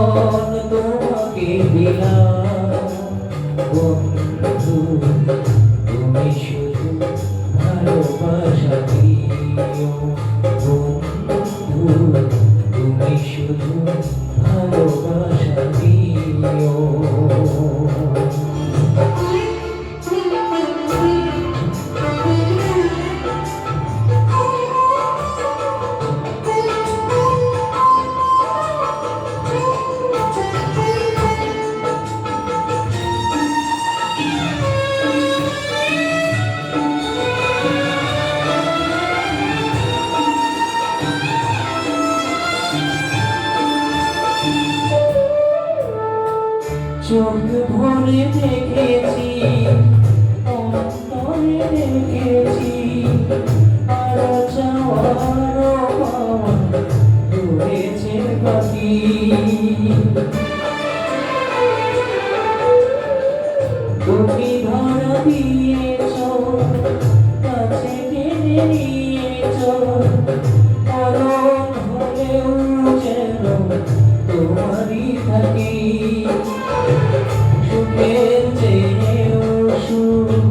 জীবন তোমাকে দিলাম বন্ধু তুমি শুধু ভালোবাসা দিও। বন্ধু তুমি শুধু চোখ ভরে দেখেছি অন্তরে দেখেছি আর যাওয়ার দূরেছে পাখি তুমি ধরা দিয়েছ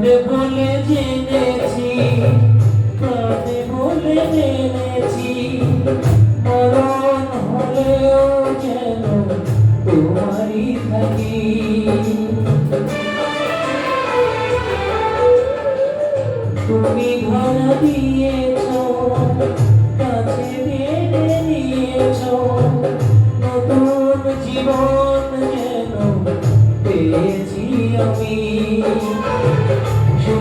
জানে বলে জেনেছি প্রাণে বলে জেনেছি মরণ হলেও যেন তোমারই থাকি। তুমি ধরা দিয়েছ